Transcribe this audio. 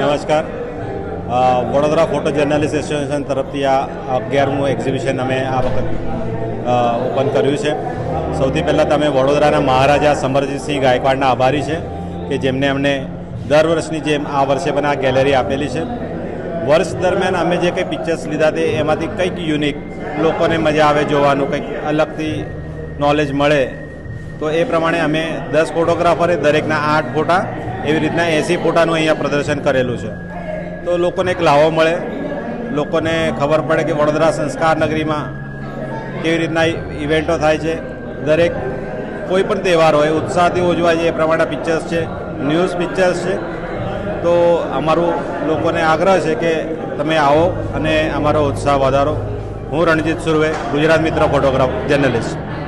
નમસ્કાર. Vadodara photo journalist association તરફથી આ અગિયારમું એક્ઝિબિશન અમે આ વખત ઓપન કર્યું છે. સૌથી પહેલાં તમે વડોદરાના મહારાજા સમરજીતસિંહ ગાયકવાડના આભારી છે કે જેમને અમને દર વર્ષની જેમ આ વર્ષે પણ આ ગેલેરી આપેલી છે. વર્ષ દરમિયાન અમે જે કંઈ પિક્ચર્સ લીધા તે એમાંથી કંઈક યુનિક લોકોને મજા આવે, જોવાનું કંઈક અલગથી નોલેજ મળે. તો એ પ્રમાણે અમે દસ ફોટોગ્રાફરે દરેકના આઠ ફોટા એવી રીતના એસી ફોટાનું અહીંયા પ્રદર્શન કરેલું છે. તો લોકોને એક લાવો મળે. લોકોને ખબર પડે કે વડોદરા સંસ્કાર નગરીમાં કેવી રીતના ઇવેન્ટો થાય છે. દરેક કોઈ પણ તહેવાર હોય, ઉત્સાહથી ઉજવાય છે, એ પ્રમાણે પિક્ચર્સ છે ન્યૂઝ પિક્ચર્સ છે. તો અમારું લોકોને આગ્રહ છે કે તમે આવો અને અમારો ઉત્સાહ વધારો. હું રણજીત સુરવે, ગુજરાત મિત્ર ફોટોગ્રાફ, જર્નલિસ્ટ.